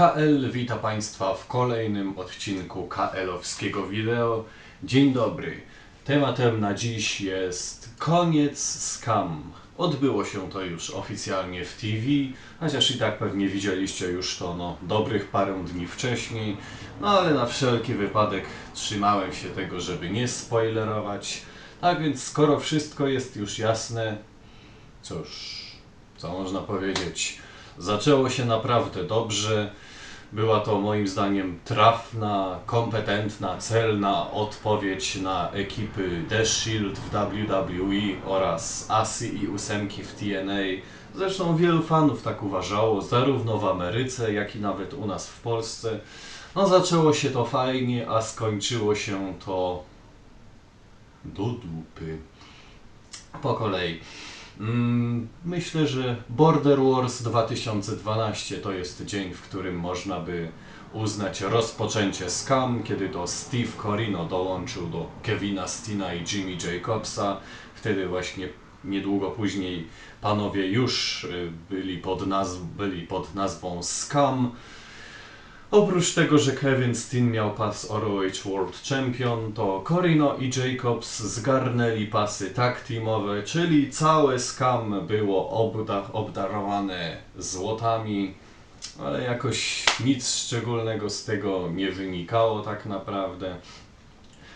KL wita Państwa w kolejnym odcinku KL-owskiego wideo. Dzień dobry. Tematem na dziś jest koniec skam. Odbyło się to już oficjalnie w TV, chociaż i tak pewnie widzieliście już to no, dobrych parę dni wcześniej. No ale na wszelki wypadek trzymałem się tego, żeby nie spoilerować. Tak więc skoro wszystko jest już jasne, cóż, co można powiedzieć? Zaczęło się naprawdę dobrze. Była to moim zdaniem trafna, kompetentna, celna odpowiedź na ekipy The Shield w WWE oraz Asi i ósemki w TNA. Zresztą wielu fanów tak uważało, zarówno w Ameryce, jak i nawet u nas w Polsce. No zaczęło się to fajnie, a skończyło się to do dupy. Po kolei. Mm, Myślę, że Border Wars 2012 to jest dzień, w którym można by uznać rozpoczęcie Scam, kiedy to Steve Corino dołączył do Kevina Stina i Jimmy Jacobsa. Wtedy właśnie niedługo później panowie już y, byli pod, nazw- byli pod nazwą Scam. Oprócz tego, że Kevin Steen miał pas ROH World Champion, to Corino i Jacobs zgarnęli pasy tag teamowe, czyli całe skam było obda- obdarowane złotami, ale jakoś nic szczególnego z tego nie wynikało tak naprawdę.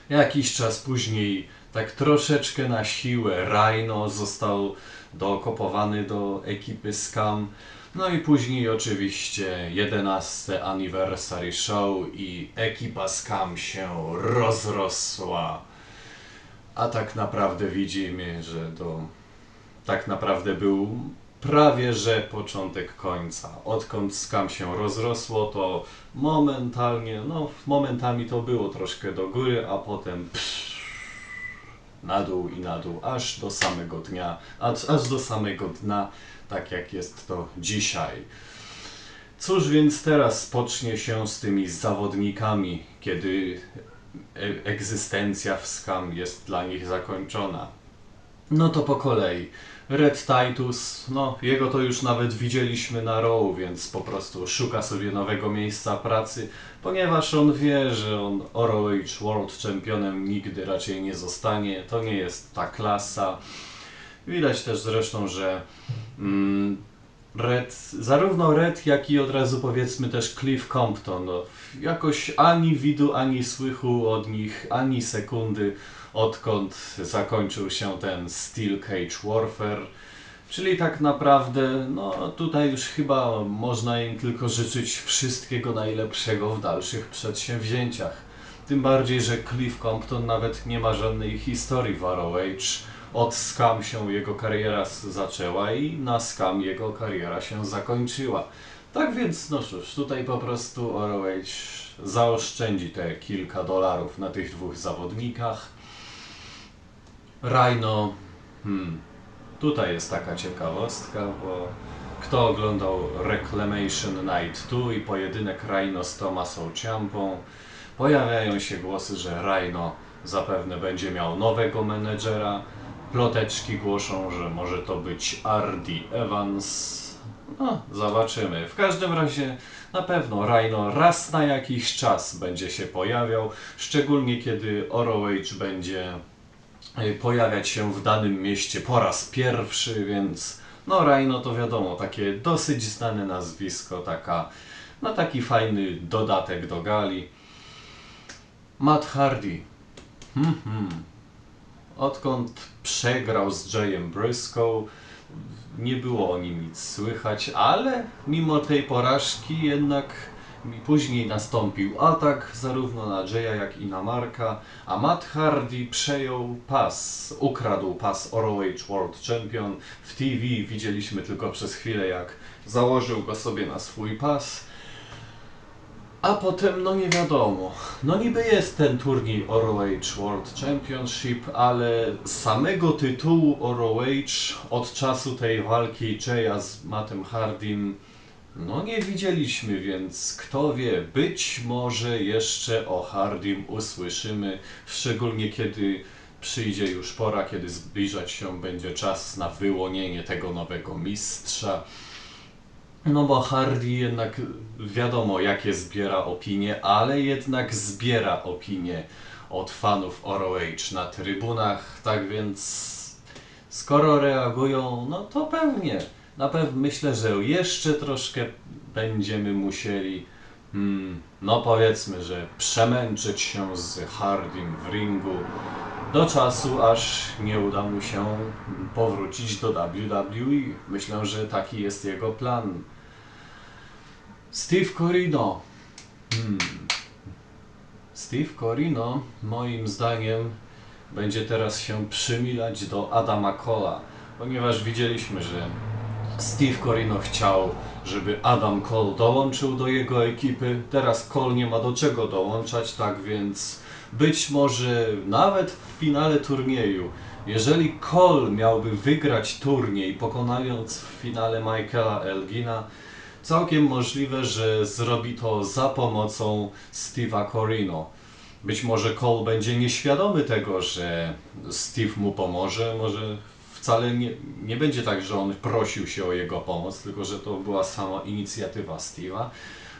Jakiś czas później, tak troszeczkę na siłę, Rhino został dokopowany do ekipy Scam. No i później oczywiście 11 Anniversary Show i ekipa Scam się rozrosła. A tak naprawdę widzimy, że to tak naprawdę był prawie że początek końca. Odkąd Scam się rozrosło, to momentalnie, no momentami to było troszkę do góry, a potem psz, na dół i na dół, aż do samego dnia, aż, aż do samego dna, tak jak jest to dzisiaj. Cóż więc teraz pocznie się z tymi zawodnikami, kiedy e- egzystencja w Scam jest dla nich zakończona? No to po kolei. Red Titus, no jego to już nawet widzieliśmy na Raw, więc po prostu szuka sobie nowego miejsca pracy, ponieważ on wie, że on ROH World Championem nigdy raczej nie zostanie, to nie jest ta klasa. Widać też zresztą, że mm, Red, zarówno Red, jak i od razu powiedzmy też Cliff Compton, no, jakoś ani widu, ani słychu od nich, ani sekundy, odkąd zakończył się ten Steel Cage Warfare. Czyli tak naprawdę, no tutaj już chyba można im tylko życzyć wszystkiego najlepszego w dalszych przedsięwzięciach. Tym bardziej, że Cliff Compton nawet nie ma żadnej historii w ROH. Od Scam się jego kariera zaczęła i na Scam jego kariera się zakończyła. Tak więc, no cóż, tutaj po prostu ROH zaoszczędzi te kilka dolarów na tych dwóch zawodnikach. Rhino, hmm, tutaj jest taka ciekawostka, bo kto oglądał Reclamation Night 2 i pojedynek Rhino z Tomasą Ciampą, pojawiają się głosy, że Rhino zapewne będzie miał nowego menedżera. Ploteczki głoszą, że może to być Ardy Evans. No, zobaczymy. W każdym razie na pewno Rhino raz na jakiś czas będzie się pojawiał, szczególnie kiedy ROH będzie pojawiać się w danym mieście po raz pierwszy, więc no Rhino to wiadomo, takie dosyć znane nazwisko, taka, no taki fajny dodatek do gali. Matt Hardy. Hmm, hmm. Odkąd przegrał z Jayem Briscoe, nie było o nim nic słychać, ale mimo tej porażki jednak później nastąpił atak zarówno na Jaya jak i na Marka, a Matt Hardy przejął pas, ukradł pas ROH World Champion. W TV widzieliśmy tylko przez chwilę jak założył go sobie na swój pas. A potem, no nie wiadomo. No niby jest ten turniej ROH World Championship, ale samego tytułu ROH od czasu tej walki Jaya z Mattem Hardym no nie widzieliśmy, więc kto wie, być może jeszcze o Hardym usłyszymy, szczególnie kiedy przyjdzie już pora, kiedy zbliżać się będzie czas na wyłonienie tego nowego mistrza. No bo Hardy jednak wiadomo jakie zbiera opinie, ale jednak zbiera opinie od fanów ROH na trybunach, tak więc skoro reagują, no to pewnie, na pewno myślę, że jeszcze troszkę będziemy musieli, hmm, no powiedzmy, że przemęczyć się z Hardym w ringu do czasu, aż nie uda mu się powrócić do WWE. Myślę, że taki jest jego plan. Steve Corino. Hmm. Steve Corino, moim zdaniem, będzie teraz się przymilać do Adama Cola, ponieważ widzieliśmy, że Steve Corino chciał, żeby Adam Cole dołączył do jego ekipy. Teraz Cole nie ma do czego dołączać, tak więc być może nawet w finale turnieju, jeżeli Cole miałby wygrać turniej, pokonując w finale Michaela Elgina, całkiem możliwe, że zrobi to za pomocą Steve'a Corino. Być może Cole będzie nieświadomy tego, że Steve mu pomoże, może wcale nie, nie będzie tak, że on prosił się o jego pomoc, tylko że to była sama inicjatywa Steve'a.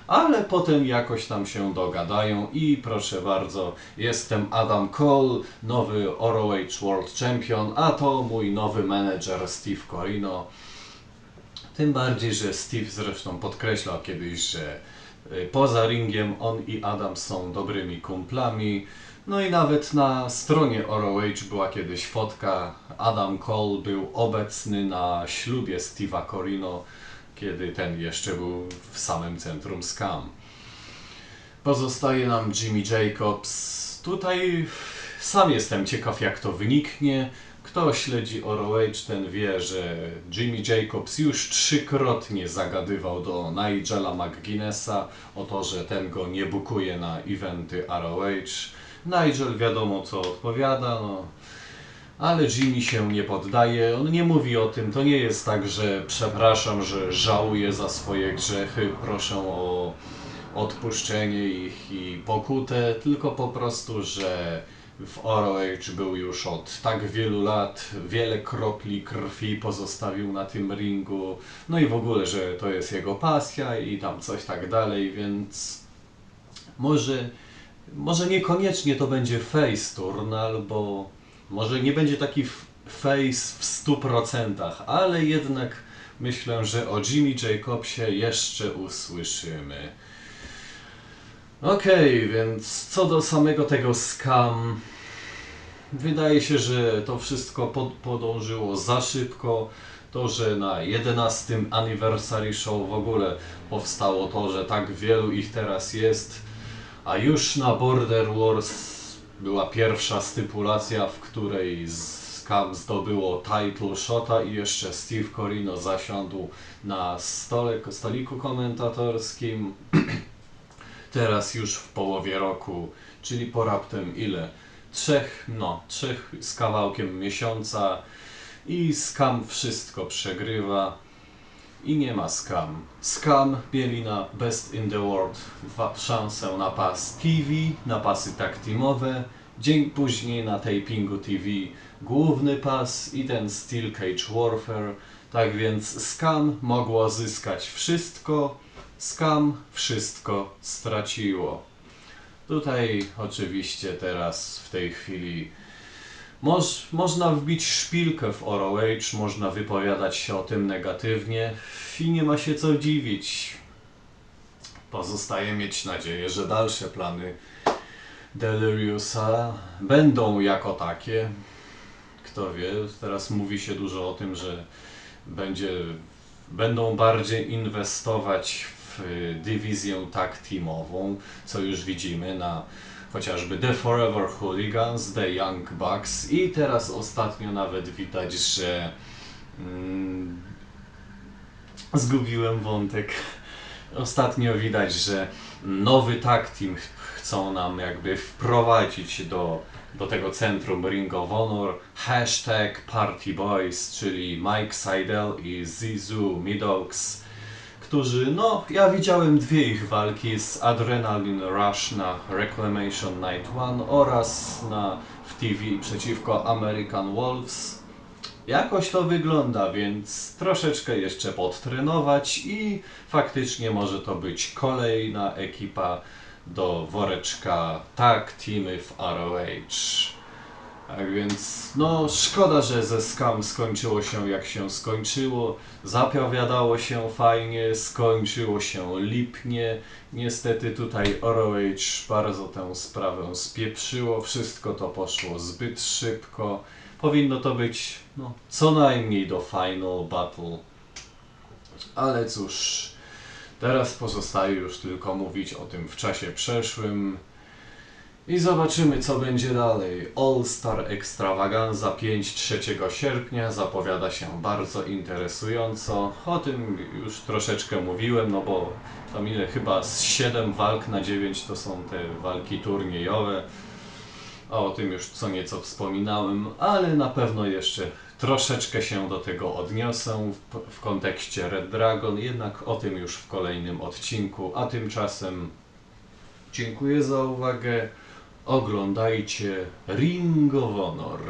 Ale potem jakoś tam się dogadają i proszę bardzo, jestem Adam Cole, nowy ROH World Champion, a to mój nowy menedżer Steve Corino. Tym bardziej, że Steve zresztą podkreślał kiedyś, że poza ringiem on i Adam są dobrymi kumplami. No i nawet na stronie ROH była kiedyś fotka. Adam Cole był obecny na ślubie Steve'a Corino, kiedy ten jeszcze był w samym centrum Scam. Pozostaje nam Jimmy Jacobs. Tutaj sam jestem ciekaw, jak to wyniknie. Kto śledzi ROH, ten wie, że Jimmy Jacobs już trzykrotnie zagadywał do Nigela McGuinnessa o to, że ten go nie bukuje na eventy ROH. Nigel wiadomo co odpowiada, no. Ale Jimmy się nie poddaje, on nie mówi o tym, to nie jest tak, że przepraszam, że żałuję za swoje grzechy, proszę o odpuszczenie ich i pokutę, tylko po prostu, że w ROH był już od tak wielu lat, wiele kropli krwi pozostawił na tym ringu, no i w ogóle, że to jest jego pasja i tam coś tak dalej, więc może, może niekoniecznie to będzie face turn, albo może nie będzie taki face w 100%, ale jednak myślę, że o Jimmy Jacobsie jeszcze usłyszymy. Okej, więc co do samego tego scam, wydaje się, że to wszystko pod, podążyło za szybko. To, że na 11 anniversary show w ogóle powstało to, że tak wielu ich teraz jest, a już na Border Wars była pierwsza stypulacja, w której Scam zdobyło title shota i jeszcze Steve Corino zasiadł na stole, stoliku komentatorskim. Teraz już w połowie roku, czyli po raptem ile? Trzech, no, trzech z kawałkiem miesiąca i Scam wszystko przegrywa i nie ma Scam. Scam mieli na Best in the World szansę na pas TV, na pasy tag teamowe, dzień później na tapingu TV główny pas i ten Steel Cage Warfare, tak więc Scam mogło zyskać wszystko, Scam wszystko straciło. Tutaj oczywiście teraz w tej chwili Moż, można wbić szpilkę w ROH, można wypowiadać się o tym negatywnie i nie ma się co dziwić. Pozostaje mieć nadzieję, że dalsze plany Deliriusa będą jako takie. Kto wie, teraz mówi się dużo o tym, że będzie, będą bardziej inwestować w dywizję tag teamową, co już widzimy na chociażby The Forever Hooligans, The Young Bucks i teraz ostatnio nawet widać, że mm, zgubiłem wątek. Ostatnio widać, że nowy tag team ch- chcą nam jakby wprowadzić do, do tego centrum Ring of Honor hashtag Party Boys, czyli Mike Seidel i Zizu Midox którzy, no, ja widziałem dwie ich walki z Adrenaline Rush na Reclamation Night One oraz na w TV przeciwko American Wolves. jakoś to wygląda, więc troszeczkę jeszcze podtrenować i faktycznie może to być kolejna ekipa do woreczka tag teamy w ROH. Tak więc, no szkoda, że ze Scam skończyło się jak się skończyło. Zapowiadało się fajnie, skończyło się lipnie. Niestety tutaj ROH bardzo tę sprawę spieprzyło. Wszystko to poszło zbyt szybko. Powinno to być no, co najmniej do Final Battle. Ale cóż, teraz pozostaje już tylko mówić o tym w czasie przeszłym. I zobaczymy, co będzie dalej. All Star Extravaganza 5 3 sierpnia zapowiada się bardzo interesująco. O tym już troszeczkę mówiłem, no bo tam ile chyba z 7 walk na 9 to są te walki turniejowe. A o tym już co nieco wspominałem, ale na pewno jeszcze troszeczkę się do tego odniosę w, w kontekście Red Dragon, jednak o tym już w kolejnym odcinku. A tymczasem dziękuję za uwagę. Oglądajcie Ring of Honor.